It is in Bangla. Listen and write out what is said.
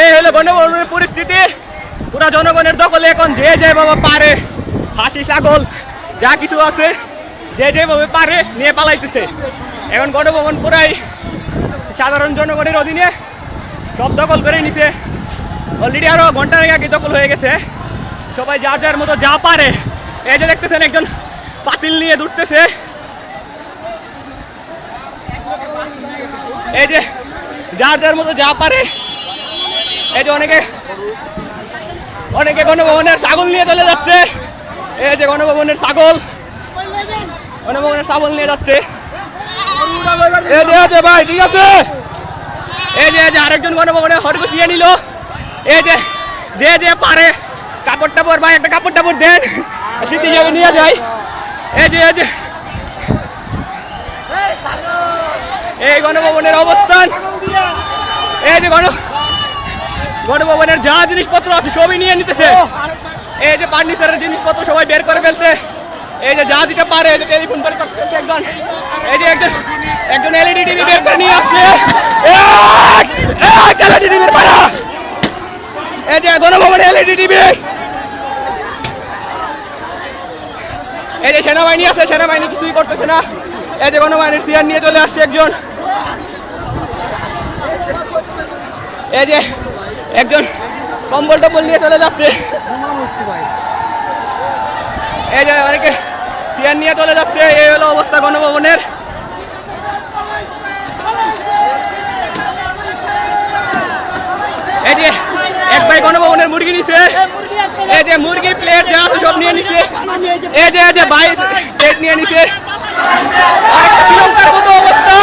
এই হলো গণভবনের পরিস্থিতি। পুরা জনগণের দখলে এখন যে যে বাবা পারে, হাসি, ছাগল, যা কিছু আছে, যে যেভাবে পারে, নিয়ে পালাইতেছে। এখন গণভবন পুরাই সাধারণ জনগণের অধীনে সব দখল করে নিছে। অলরেডি আরও ঘণ্টা আগে দখল হয়ে গেছে। সবাই যা যার মতো যা পারে। এই যে দেখতেছেন একজন পাতিল নিয়ে দূরতেছে এই যে যার যার মতো যা পারে এই যে অনেকে অনেকে গণভবনের ছাগল নিয়ে চলে যাচ্ছে। এই যে গণভবনের ছাগল গণভবনের ছাগল নিয়ে যাচ্ছে। এই যে যে ভাই, ঠিক আছে? এই যে যে আরেকজন গণভবনে হরকো দিয়ে নিল। এই যে যে যে পারে কাপড় টাপড়, ভাই, একটা কাপড় টাপড় দেন। স্মৃতি হিসাবে নিয়ে যাই। এই যে এই যে। এই গণভবনের অবস্থান। এই যে গণ গণভবনের যা জিনিসপত্র আছে সবই নিয়ে নিতেছে। এই যে ফার্নিচারের জিনিসপত্র সবাই বের করে ফেলছে। এই যে যা দিতে পারে এই যে টেলিফোন বের করতে একজন এই যে একজন একজন এলইডি টিভি বের করে নিয়ে আসছে। এলইডি টিভির পাড়া এই যে গণভবনে এলইডি টিভি এই যে সেনাবাহিনী আছে সেনাবাহিনী কিছুই করতেছে না। এই যে গণবাহিনীর সিআর নিয়ে চলে আসছে একজন। এই যে একজন কম্বল টম্বল নিয়ে চলে যাচ্ছে। এই যে অনেকে সিআর নিয়ে চলে যাচ্ছে, এই হলো অবস্থা গণভবনের। এই যে এক ভাই গণভবনের মুরগি নিছে। এই যে মুরগি প্লেট যা সব নিয়ে নিছে। এই যে এই যে ভাই প্লেট নিয়ে নিছে। শ্রীলঙ্কার মতো অবস্থা।